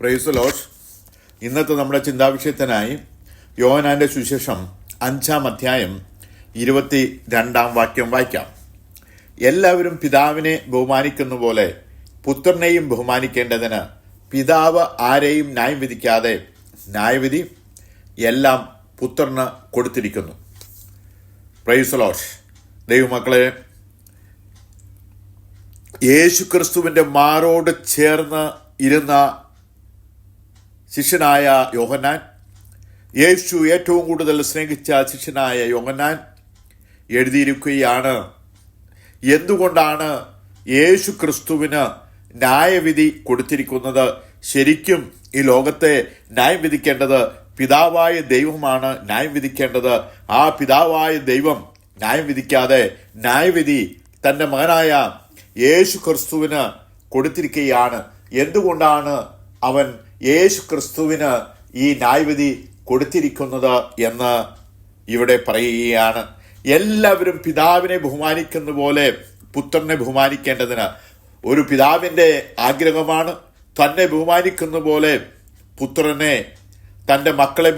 Price ലോഷ് ഇന്നത്തെ നമ്മുടെ ചിന്താവിഷയത്തിനായി യോഹനാന്റെ സുശേഷം അഞ്ചാം അധ്യായം ഇരുപത്തി രണ്ടാം വാക്യം വായിക്കാം. എല്ലാവരും പിതാവിനെ ബഹുമാനിക്കുന്ന പോലെ പുത്രനെയും ബഹുമാനിക്കേണ്ടതിന് പിതാവ് ആരെയും ന്യായം വിധിക്കാതെ ന്യായവിധി എല്ലാം പുത്രന് കൊടുത്തിരിക്കുന്നു. പ്രൈസ് ലോഷ് ദൈവമക്കളെ യേശു ക്രിസ്തുവിന്റെ മാറോട് ചേർന്ന് ഇരുന്ന ശിഷ്യനായ യോഹന്നാൻ. യേശു ഏറ്റവും കൂടുതൽ സ്നേഹിച്ച ശിഷ്യനായ യോഹന്നാൻ എഴുതിയിരിക്കുകയാണ്. എന്തുകൊണ്ടാണ് യേശു ക്രിസ്തുവിന് ന്യായവിധി കൊടുത്തിരിക്കുന്നത്? ശരിക്കും ഈ ലോകത്തെ ന്യായം വിധിക്കേണ്ടത് പിതാവായ ദൈവമാണ് ന്യായം വിധിക്കേണ്ടത്. ആ പിതാവായ ദൈവം ന്യായം വിധിക്കാതെ ന്യായവിധി തന്റെ മകനായ യേശു ക്രിസ്തുവിന് കൊടുത്തിരിക്കുകയാണ്. എന്തുകൊണ്ടാണ് അവൻ യേശു ക്രിസ്തുവിന് ഈ ന്യായവിധി കൊടുത്തിരിക്കുന്നത് എന്ന് ഇവിടെ പറയുകയാണ്. എല്ലാവരും പിതാവിനെ ബഹുമാനിക്കുന്ന പോലെ പുത്രനെ ബഹുമാനിക്കേണ്ടതിന് ഒരു പിതാവിന്റെ ആഗ്രഹമാണ്. തന്നെ ബഹുമാനിക്കുന്ന പോലെ പുത്രനെ തന്റെ മക്കളെ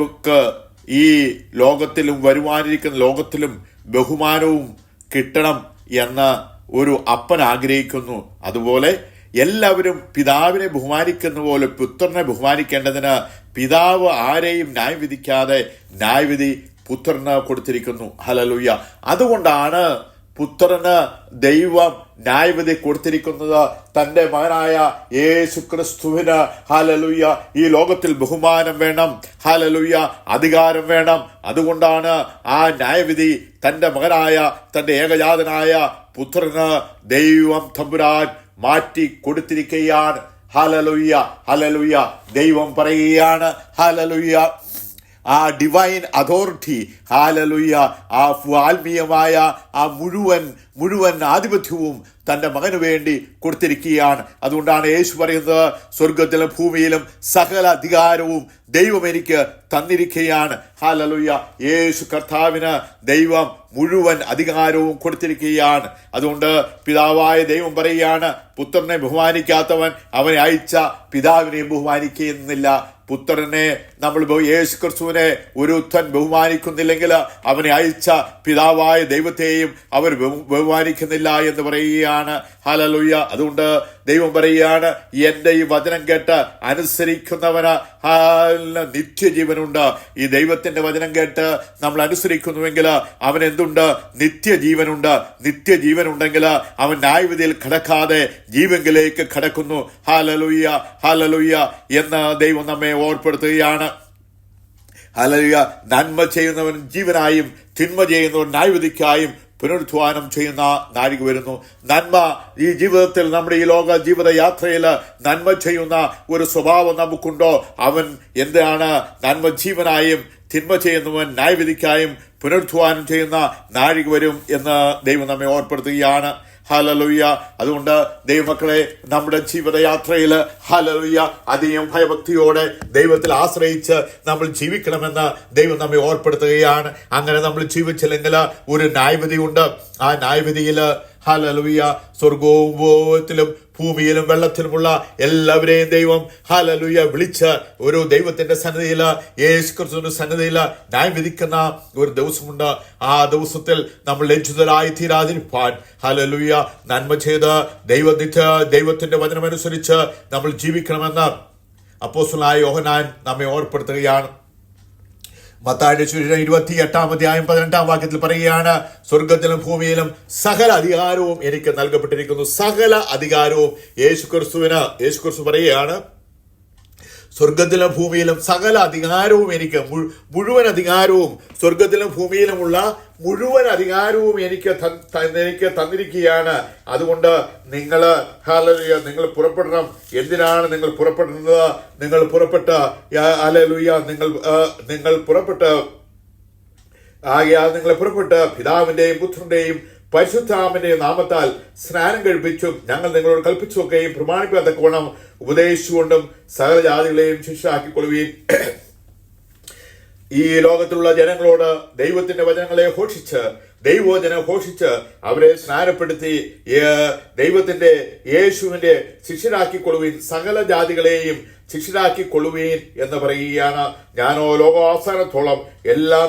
ഈ ലോകത്തിലും വരുവാനിരിക്കുന്ന ലോകത്തിലും ബഹുമാനവും കിട്ടണം എന്ന് ഒരു അപ്പൻ ആഗ്രഹിക്കുന്നു. അതുപോലെ എല്ലാവരും പിതാവിനെ ബഹുമാനിക്കുന്ന പോലെ പുത്രനെ ബഹുമാനിക്കേണ്ടതിന് പിതാവ് ആരെയും ന്യായം വിധിക്കാതെ ന്യായവിധി പുത്രന് കൊടുത്തിരിക്കുന്നു. ഹലലുയ്യ അതുകൊണ്ടാണ് പുത്രന് ദൈവം ന്യായവിധി കൊടുത്തിരിക്കുന്നത്. തന്റെ മകനായ യേശു ക്രിസ്തുവിന് ഹാലലുയ്യ ഈ ലോകത്തിൽ ബഹുമാനം വേണം ഹാലലുയ്യ അധികാരം വേണം. അതുകൊണ്ടാണ് ആ ന്യായവിധി തന്റെ മകനായ തന്റെ ഏകജാതനായ പുത്രന് ദൈവം തമ്പുരാൻ മാറ്റി കൊടുത്തിരിക്കുകയാണ്. ഹലലുയ്യ ഹലലുയ്യ ദൈവം പറയുകയാണ് ഹലലുയ്യ ആ ഡിവൈൻ അതോറിറ്റി ഹാലലുയ്യ ആ ആത്മീയമായ ആ മുഴുവൻ മുഴുവൻ ആധിപത്യവും തന്റെ മകന് വേണ്ടി കൊടുത്തിരിക്കുകയാണ്. അതുകൊണ്ടാണ് യേശു പറയുന്നത് സ്വർഗത്തിലും ഭൂമിയിലും സകല അധികാരവും ദൈവം എനിക്ക് തന്നിരിക്കുകയാണ്. ഹാലലുയ്യ യേശു കർത്താവിന് ദൈവം മുഴുവൻ അധികാരവും കൊടുത്തിരിക്കുകയാണ്. അതുകൊണ്ട് പിതാവായ ദൈവം പറയുകയാണ് പുത്രനെ ബഹുമാനിക്കാത്തവൻ അവനെ അയച്ച പിതാവിനെ ബഹുമാനിക്കുന്നില്ല പുത്രനെ നമ്മൾ യേശു ക്രിസ്തുവിനെ ഒരുത്തൻ ബഹുമാനിക്കുന്നില്ലെങ്കിൽ അവനെ അയച്ച പിതാവായ ദൈവത്തെയും അവർ ബഹുമാനിക്കുന്നില്ല എന്ന് പറയുകയാണ്. ഹലലുയ്യ അതുകൊണ്ട് ദൈവം പറയുകയാണ് എന്റെ ഈ വചനം കേട്ട് അനുസരിക്കുന്നവന് നിത്യജീവനുണ്ട്. ഈ ദൈവത്തിന്റെ വചനം കേട്ട് നമ്മൾ അനുസരിക്കുന്നുവെങ്കിൽ അവൻ എന്തുണ്ട്? നിത്യജീവനുണ്ട്. നിത്യജീവനുണ്ടെങ്കിൽ അവൻ ന്യായവിധിയിൽ കടക്കാതെ ജീവങ്കിലേക്ക് കടക്കുന്നു. ഹാലലുയ്യ ഹാലലുയ്യ എന്ന് ദൈവം നമ്മെ ഓർപ്പെടുത്തുകയാണ്. ഹലലുയ നന്മ ചെയ്യുന്നവൻ ജീവനായും തിന്മ ചെയ്യുന്നവൻ ന്യായവിധിക്കായും പുനരുദ്ധാനം ചെയ്യുന്ന നാഴിക വരുന്നു. നന്മ ഈ ജീവിതത്തിൽ നമ്മുടെ ഈ ലോക ജീവിത യാത്രയിൽ നന്മ ചെയ്യുന്ന ഒരു സ്വഭാവം നമുക്കുണ്ടോ? അവൻ എന്താണ്? നന്മ ജീവനായും തിന്മ ചെയ്യുന്നവൻ ന്യായവിധിക്കായും പുനരുദ്ധാനം ചെയ്യുന്ന നാഴിക വരും എന്ന് ദൈവം നമ്മെ ഓർപ്പെടുത്തുകയാണ്. ഹലലുയ്യ അതുകൊണ്ട് ദൈവമക്കളെ നമ്മുടെ ജീവിതയാത്രയിൽ ഹലലുയ്യ അധികം ഭയഭക്തിയോടെ ദൈവത്തിൽ ആശ്രയിച്ച് നമ്മൾ ജീവിക്കണമെന്ന് ദൈവം നമ്മെ ഓർപ്പെടുത്തുകയാണ്. അങ്ങനെ നമ്മൾ ജീവിച്ചില്ലെങ്കിൽ ഒരു ന്യായവിധിയുണ്ട്. ആ ന്യായവിധിയിൽ ഹലലുയ്യ സ്വർഗവും ഭൂത്തിലും ഭൂമിയിലും വെള്ളത്തിലുമുള്ള എല്ലാവരെയും ദൈവം ഹലലുയ വിളിച്ച് ഒരു ദൈവത്തിന്റെ സന്നദ്ധയിൽ യേശു ക്രിസ്തുവിന്റെ സന്നദ്ധയിൽ ന്യായം വിധിക്കുന്ന ഒരു ദിവസമുണ്ട്. ആ ദിവസത്തിൽ നമ്മൾ ലജ്ജിതരായി തീരാതിരിപ്പാൻ ഹലലുയ നന്മ ചെയ്ത് ദൈവനിധ ദൈവത്തിന്റെ വചനമനുസരിച്ച് നമ്മൾ ജീവിക്കണമെന്ന് അപ്പോസ്തലനായ യോഹനാൻ നമ്മെ ഓർപ്പെടുത്തുകയാണ്. മത്തായുടെ സുവിശേഷം ഇരുപത്തി എട്ടാം അധ്യായം പതിനെട്ടാം വാക്യത്തിൽ പറയുകയാണ് സ്വർഗത്തിലും ഭൂമിയിലും സകല അധികാരവും എനിക്ക് നൽകപ്പെട്ടിരിക്കുന്നു. സകല അധികാരവും യേശു ക്രിസ്തുവിന് യേശു ക്രിസ്തു പറയുകയാണ് സ്വർഗത്തിലും ഭൂമിയിലും സകല അധികാരവും എനിക്ക് മുഴുവൻ അധികാരവും സ്വർഗത്തിലും ഭൂമിയിലുമുള്ള മുഴുവൻ അധികാരവും എനിക്ക് എനിക്ക് തന്നിരിക്കുകയാണ്. അതുകൊണ്ട് നിങ്ങൾ ഹാലലുയ നിങ്ങൾ പുറപ്പെടണം. എന്തിനാണ് നിങ്ങൾ പുറപ്പെടുന്നത്? നിങ്ങൾ പുറപ്പെട്ട ഹാലലുയ നിങ്ങൾ നിങ്ങൾ പുറപ്പെട്ട് ആകയാൽ നിങ്ങൾ പുറപ്പെട്ട് പിതാവിന്റെയും പുത്രന്റെയും പരിശുദ്ധാമന്റെ നാമത്താൽ സ്നാനം കഴിപ്പിച്ചും ഞങ്ങൾ നിങ്ങളോട് കൽപ്പിച്ചൊക്കെയും പ്രമാണിക്കാൻ തക്കവണ്ണം ഉപദേശിച്ചുകൊണ്ടും സകല ജാതികളെയും ശിക്ഷാക്കിക്കൊള്ളുകയും ഈ ലോകത്തിലുള്ള ജനങ്ങളോട് ദൈവത്തിന്റെ വചനങ്ങളെ ഘോഷിച്ച് ദൈവവചനം ഘോഷിച്ച് അവരെ സ്നാനപ്പെടുത്തി ദൈവത്തിന്റെ യേശുവിന്റെ ശിഷ്യരാക്കിക്കൊള്ളുവിൻ സകല ജാതികളെയും ശിഷ്യരാക്കി കൊള്ളുവീൻ എന്ന് പറയുകയാണ്. ഞാനോ ലോകാവസാനത്തോളം എല്ലാ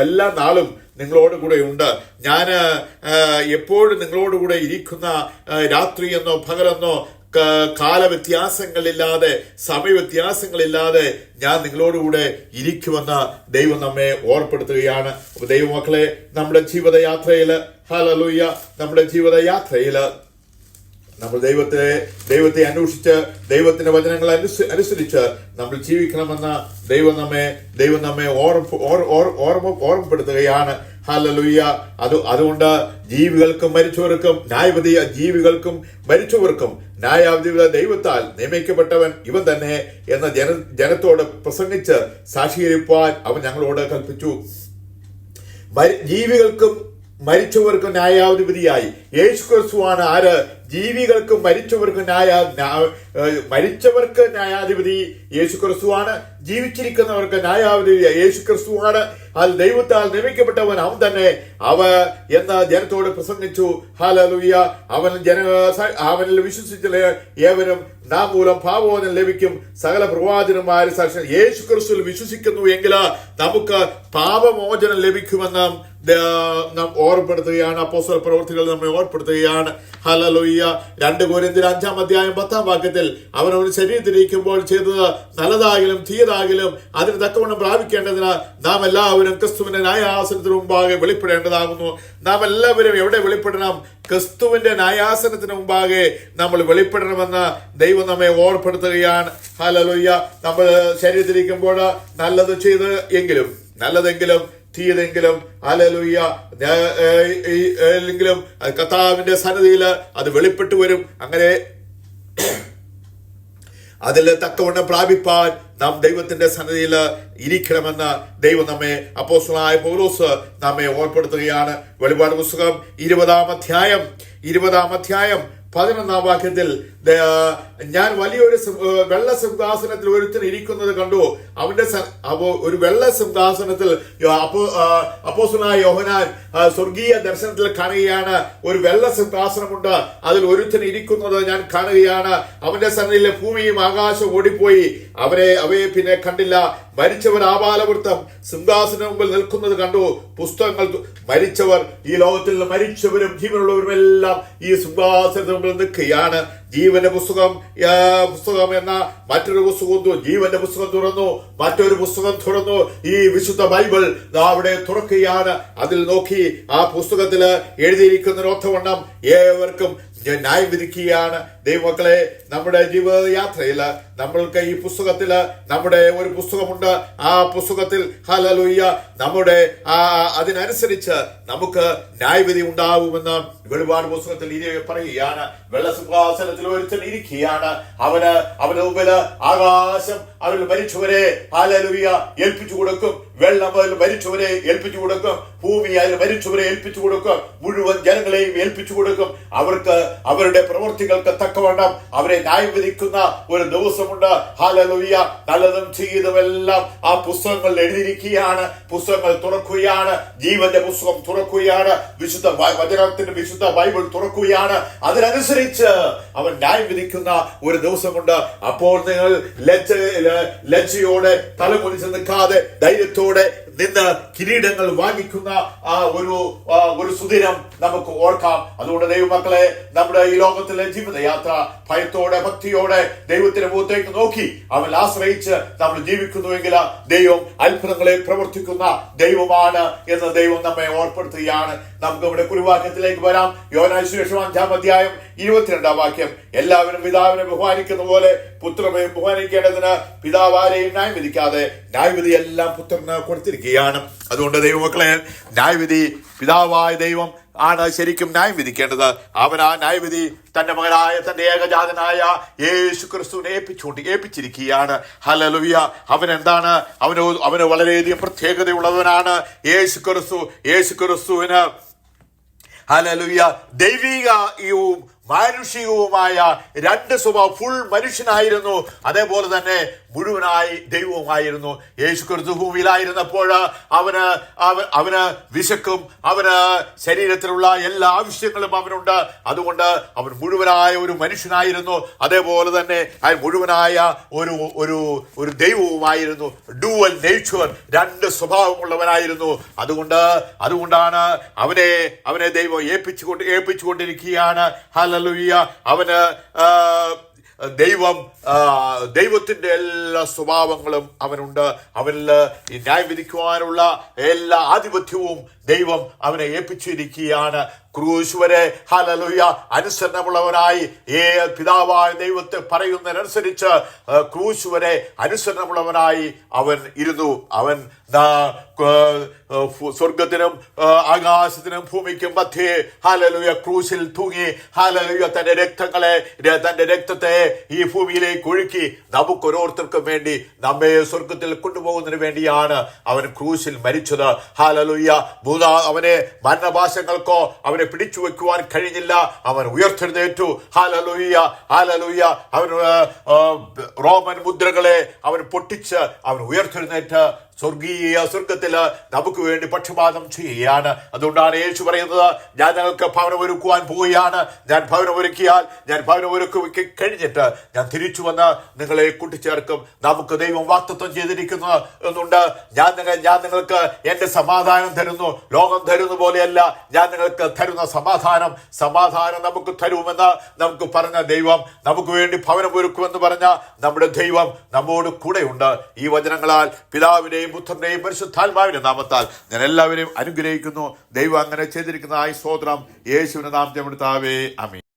എല്ലാ നാളും നിങ്ങളോട് കൂടെ ഉണ്ട് ഞാൻ എപ്പോഴും നിങ്ങളോട് കൂടെ ഇരിക്കുന്ന രാത്രിയെന്നോ പകലെന്നോ കാലവ്യത്യാസങ്ങളില്ലാതെ സമയവ്യത്യാസങ്ങളില്ലാതെ ഞാൻ നിങ്ങളോടുകൂടെ ഇരിക്കുമെന്ന് ദൈവം നമ്മെ ഓർപ്പെടുത്തുകയാണ്. ദൈവമക്കളെ നമ്മുടെ ജീവിതയാത്രയിൽ ഹലലുയ്യ നമ്മുടെ ജീവിതയാത്രയിൽ നമ്മൾ ദൈവത്തെ ദൈവത്തെ അന്വേഷിച്ച് ദൈവത്തിന്റെ വചനങ്ങൾ അനുസ- അനുസരിച്ച് നമ്മൾ ജീവിക്കണമെന്ന് ദൈവം നമ്മെ ദൈവം നമ്മെ ഓർമ്മ ഓർ- ഓർ- ഓർമ്മ ഓർമ്മപ്പെടുത്തുകയാണ്. ഹല്ലേലൂയ. അത് അതുകൊണ്ട് ജീവികൾക്കും മരിച്ചവർക്കും ന്യായപതി ജീവികൾക്കും മരിച്ചവർക്കും ന്യായാവധി ദൈവത്താൽ നിയമിക്കപ്പെട്ടവൻ ഇവൻ തന്നെ എന്ന ജന ജനത്തോട് പ്രസംഗിച്ച് സാക്ഷീകരിപ്പാൻ അവൻ ഞങ്ങളോട് കൽപ്പിച്ചു. ജീവികൾക്കും മരിച്ചവർക്കും ന്യായാധിപതിയായി. യേശു ക്രിസ്തുവാണ് ആര്? ജീവികൾക്ക് മരിച്ചവർക്ക് ന്യായ മരിച്ചവർക്ക് ന്യായാധിപതി യേശു ക്രിസ്തുവാണ് ജീവിച്ചിരിക്കുന്നവർക്ക് ന്യായാധിപതി യേശു ക്രിസ്തുവാണ് അത് ദൈവത്താൽ നിയമിക്കപ്പെട്ടവൻ അവൻ തന്നെ. അവ എന്ന ജനത്തോട് പ്രസംഗിച്ചു. ഹാലലുയ്യ അവൻ ജന അവനിൽ വിശ്വസിച്ചില്ല? ഏവനും നാം മൂലം പാപോധനം ലഭിക്കും. സകല പ്രവാചനന്മാരെ സാക്ഷി യേശു ക്രിസ്തുവിൽ വിശ്വസിക്കുന്നു എങ്കിൽ നമുക്ക് പാപമോചനം ലഭിക്കുമെന്ന് നാം ഓർപ്പെടുത്തുകയാണ് അപ്പോസ്തല പ്രവർത്തികൾ നമ്മെ ഓർപ്പെടുത്തുകയാണ് ഹലലോയ്യ രണ്ട് കോരിന്തിൽ അഞ്ചാം അധ്യായം പത്താം വാക്യത്തിൽ അവനവൻ അവന് ശരീരത്തിലിരിക്കുമ്പോൾ ചെയ്തത് നല്ലതാകിലും തീയതാകിലും അതിന് തക്കവണ്ണം പ്രാപിക്കേണ്ടതിന് നാം എല്ലാവരും ക്രിസ്തുവിന്റെ ന്യായാസനത്തിന് മുമ്പാകെ വെളിപ്പെടേണ്ടതാകുന്നു. നാം എല്ലാവരും എവിടെ വെളിപ്പെടണം? ക്രിസ്തുവിന്റെ ന്യായാസനത്തിന് മുമ്പാകെ നമ്മൾ വെളിപ്പെടണമെന്ന് ദൈവം നമ്മെ ഓർപ്പെടുത്തുകയാണ് ഹലലോയ്യ നമ്മൾ ശരീരത്തിലിരിക്കുമ്പോൾ നല്ലത് ചെയ്ത് എങ്കിലും നല്ലതെങ്കിലും തീയതെങ്കിലും അലലുയ്യ എങ്കിലും കർത്താവിന്റെ സന്നിധിയിൽ അത് വെളിപ്പെട്ടു വരും. അങ്ങനെ അതിൽ തക്കവണ്ണം പ്രാപിപ്പാൻ നാം ദൈവത്തിന്റെ സന്നിധിയിൽ ഇരിക്കണമെന്ന് ദൈവം നമ്മെ അപ്പോസ്തലനായ പൗലോസ് നമ്മെ ഓർപ്പെടുത്തുകയാണ് വെളിപാട് പുസ്തകം ഇരുപതാം അധ്യായം ഇരുപതാം അധ്യായം പതിനൊന്നാം വാക്യത്തിൽ ഞാൻ വലിയൊരു വെള്ള സിംഹാസനത്തിൽ ഒരുത്തൻ ഇരിക്കുന്നത് കണ്ടു. അവന്റെ അപ്പോ ഒരു വെള്ള സിംഹാസനത്തിൽ അപ്പോസുനായ അപ്പോ ആ, അപ്പോസ്തലനായ യോഹനാൻ സ്വർഗീയ ദർശനത്തിൽ കാണുകയാണ് ഒരു വെള്ള സിംഹാസനമുണ്ട്. അതിൽ ഒരുത്തൻ ഇരിക്കുന്നത് ഞാൻ കാണുകയാണ്. അവന്റെ സന്നിധിയിലെ ഭൂമിയും ആകാശവും ഓടിപ്പോയി. അവരെ അവയെ പിന്നെ കണ്ടില്ല. മരിച്ചവർ ആപാലവൃത്തം സിംഹാസന മുമ്പിൽ നിൽക്കുന്നത് കണ്ടു. പുസ്തകങ്ങൾ മരിച്ചവർ ഈ ലോകത്തിൽ മരിച്ചവരും ജീവനുള്ളവരും എല്ലാം ഈ സിംഹാസനത്തിന് മുമ്പിൽ നിൽക്കുകയാണ്. ജീവന്റെ പുസ്തകം പുസ്തകം എന്ന മറ്റൊരു പുസ്തകം ജീവന്റെ പുസ്തകം തുറന്നു. മറ്റൊരു പുസ്തകം തുറന്നു. ഈ വിശുദ്ധ ബൈബിൾ അവിടെ തുറക്കുകയാണ്. അതിൽ നോക്കി ആ പുസ്തകത്തിൽ എഴുതിയിരിക്കുന്ന ഒത്തവണ്ണം ഏവർക്കും ഞാൻ ന്യായം വിധിക്കുകയാണ് ദൈവമക്കളെ നമ്മുടെ ജീവിത യാത്രയിൽ നമ്മൾക്ക് ഈ പുസ്തകത്തിൽ നമ്മുടെ ഒരു പുസ്തകമുണ്ട്. ആ പുസ്തകത്തിൽ ഹലലുയ്യ നമ്മുടെ ആ അതിനനുസരിച്ച് നമുക്ക് ന്യായവിധി ഉണ്ടാവുമെന്ന് വെളിപാട് പുസ്തകത്തിൽ പറയുകയാണ്. വെള്ളസിംഹാസനത്തിൽ ഒരുത്തൻ ഇരിക്കുകയാണ്. അവന് അവന് മുമ്പിൽ ആകാശം അവരിൽ മരിച്ചവരെ ഹാലലുയ്യ ഏൽപ്പിച്ചു കൊടുക്കും. വെള്ളം മരിച്ചവരെ ഏൽപ്പിച്ചു കൊടുക്കും. ഭൂമി അതിൽ മരിച്ചവരെ ഏൽപ്പിച്ചു കൊടുക്കും. മുഴുവൻ ജനങ്ങളെയും ഏൽപ്പിച്ചു കൊടുക്കും. അവർക്ക് അവരുടെ പ്രവൃത്തികൾക്ക് തക്കവണ്ണം അവരെ ന്യായം വിധിക്കുന്ന ഒരു ദിവസമുണ്ട്. ഹാലലുയ്യ നല്ലതും ചെയ്തതുമെല്ലാം ആ പുസ്തകങ്ങളിൽ എഴുതിയിരിക്കുകയാണ്. പുസ്തകങ്ങൾ തുറക്കുകയാണ്. ജീവന്റെ പുസ്തകം തുറക്കുകയാണ്. വിശുദ്ധ വചനത്തിന്റെ വിശുദ്ധ ബൈബിൾ തുറക്കുകയാണ്. അതിനനുസരിച്ച് അവൻ ന്യായം വിധിക്കുന്ന ഒരു ദിവസമുണ്ട്. അപ്പോൾ നിങ്ങൾ ലജ്ജ ലജ്ജയോടെ തലമുറിച്ച് നിൽക്കാതെ ധൈര്യത്തോടെ നിന്ന് കിരീടങ്ങൾ വാങ്ങിക്കുന്ന ആ ഒരു ഒരു സുദിനം നമുക്ക് ഓർക്കാം. അതുകൊണ്ട് ദൈവമക്കളെ നമ്മുടെ ഈ ലോകത്തിലെ ജീവിതയാത്ര ഭയത്തോടെ ഭക്തിയോടെ ദൈവത്തിന്റെ മുഖത്തേക്ക് നോക്കി അവൻ ആശ്രയിച്ച് നമ്മൾ ജീവിക്കുന്നുവെങ്കിൽ ദൈവം അത്ഭുതങ്ങളെ പ്രവർത്തിക്കുന്ന ദൈവമാണ് എന്ന് ദൈവം നമ്മെ ഓർപ്പെടുത്തുകയാണ്. നമുക്ക് ഇവിടെ കുരുവാക്യത്തിലേക്ക് വരാം. യോനാശേഷം അഞ്ചാം അധ്യായം ഇരുപത്തിരണ്ടാം വാക്യം. എല്ലാവരും പിതാവിനെ ബഹുമാനിക്കുന്ന പോലെ പുത്രനെ ബഹുമാനിക്കേണ്ടതിന് പിതാവാരെയും ന്യായം വിധിക്കാതെ ന്യായവിധി എല്ലാം പുത്രന് കൊടുത്തിരിക്കുകയാണ് അതുകൊണ്ട് ദൈവമക്കളെ ന്യായവിധി പിതാവായ ദൈവം ആണ് ശരിക്കും ന്യായം വിധിക്കേണ്ടത്. അവൻ ആ ന്യായവിധി തന്റെ മകനായ തന്റെ ഏകജാതനായ യേശു ക്രിസ്തുവിനെ ഏൽപ്പിച്ചുകൊണ്ട് ഏൽപ്പിച്ചിരിക്കുകയാണ്. ഹലലുയ അവൻ എന്താണ്? അവന് അവന് വളരെയധികം പ്രത്യേകതയുള്ളവനാണ് യേശു ക്രിസ്തു യേശു ക്രിസ്തുവിന് ഹലലുയ ദൈവികവും മാനുഷികവുമായ രണ്ട് സ്വഭാവം ഫുൾ മനുഷ്യനായിരുന്നു. അതേപോലെ തന്നെ മുഴുവനായി ദൈവവുമായിരുന്നു. യേശു ക്രിസ്തു ഭൂമിയിലായിരുന്നപ്പോൾ അവന് അവന് വിശക്കും അവന് ശരീരത്തിലുള്ള എല്ലാ ആവശ്യങ്ങളും അവനുണ്ട്. അതുകൊണ്ട് അവൻ മുഴുവനായ ഒരു മനുഷ്യനായിരുന്നു. അതേപോലെ തന്നെ അയാൾ മുഴുവനായ ഒരു ഒരു ഒരു ദൈവവുമായിരുന്നു. ഡുവൽ നേച്ചർ രണ്ട് സ്വഭാവമുള്ളവനായിരുന്നു. അതുകൊണ്ട് അതുകൊണ്ടാണ് അവനെ അവനെ ദൈവം ഏൽപ്പിച്ചുകൊണ്ട് ഏൽപ്പിച്ചുകൊണ്ടിരിക്കുകയാണ്. ഹലലുയ്യ അവന് ദൈവം ദൈവത്തിന്റെ എല്ലാ സ്വഭാവങ്ങളും അവനുണ്ട്. അവനിൽ ന്യായം വിധിക്കുവാനുള്ള എല്ലാ ആധിപത്യവും ദൈവം അവനെ ഏൽപ്പിച്ചിരിക്കുകയാണ്. ക്രൂശ് വരെ ഹലലുയ അനുസരണമുള്ളവനായി. ഏ പിതാവായ ദൈവത്തെ പറയുന്നതിനനുസരിച്ച് ക്രൂശ് വരെ അനുസരണമുള്ളവനായി അവൻ ഇരുന്നു. അവൻ സ്വർഗത്തിനും ആകാശത്തിനും ഭൂമിക്കും മധ്യേ ഹാലലുയ ക്രൂശിൽ തൂങ്ങി ഹാലലുയ തന്റെ രക്തങ്ങളെ തന്റെ രക്തത്തെ ഈ ഭൂമിയിലേക്ക് ഒഴുക്കി നമുക്ക് ഓരോരുത്തർക്കും വേണ്ടി നമ്മെ സ്വർഗത്തിൽ കൊണ്ടുപോകുന്നതിന് വേണ്ടിയാണ് അവൻ ക്രൂശിൽ മരിച്ചത്. ഹാലലുയ്യ മൂന്നാ അവനെ മരണഭാഷങ്ങൾക്കോ അവനെ പിടിച്ചു വെക്കുവാൻ കഴിഞ്ഞില്ല. അവൻ ഉയർത്തെഴുന്നേറ്റു ഹാലലുയ്യ ഹാലലുയ്യ അവൻ റോമൻ മുദ്രകളെ അവൻ പൊട്ടിച്ച് അവൻ ഉയർത്തെഴുന്നേറ്റ് സ്വർഗീയ സ്വർഗത്തിൽ നമുക്ക് വേണ്ടി പക്ഷപാതം ചെയ്യുകയാണ്. അതുകൊണ്ടാണ് യേശു പറയുന്നത് ഞാൻ നിങ്ങൾക്ക് ഭവനം ഒരുക്കുവാൻ പോവുകയാണ്. ഞാൻ ഭവനം ഒരുക്കിയാൽ ഞാൻ ഭവനം ഒരുക്കി കഴിഞ്ഞിട്ട് ഞാൻ തിരിച്ചു വന്ന് നിങ്ങളെ കൂട്ടിച്ചേർക്കും. നമുക്ക് ദൈവം വാക്തത്വം ചെയ്തിരിക്കുന്നു എന്നുണ്ട്. ഞാൻ നിങ്ങൾ ഞാൻ നിങ്ങൾക്ക് എന്റെ സമാധാനം തരുന്നു. ലോകം തരുന്ന പോലെയല്ല. ഞാൻ നിങ്ങൾക്ക് തരുന്ന സമാധാനം. സമാധാനം നമുക്ക് തരുമെന്ന് നമുക്ക് പറഞ്ഞ ദൈവം നമുക്ക് വേണ്ടി ഭവനം ഒരുക്കുമെന്ന് പറഞ്ഞ നമ്മുടെ ദൈവം നമ്മോട് കൂടെയുണ്ട്. ഈ വചനങ്ങളാൽ പിതാവിനെയും പുത്രന്റെയും പരിശുദ്ധാത്മാവിന്റെ നാമത്താൽ ഞാൻ എല്ലാവരെയും അനുഗ്രഹിക്കുന്നു. ദൈവം അങ്ങനെ ചെയ്തിരിക്കുന്ന ആയി സ്തോത്രം നാം നാമത്തെ അമി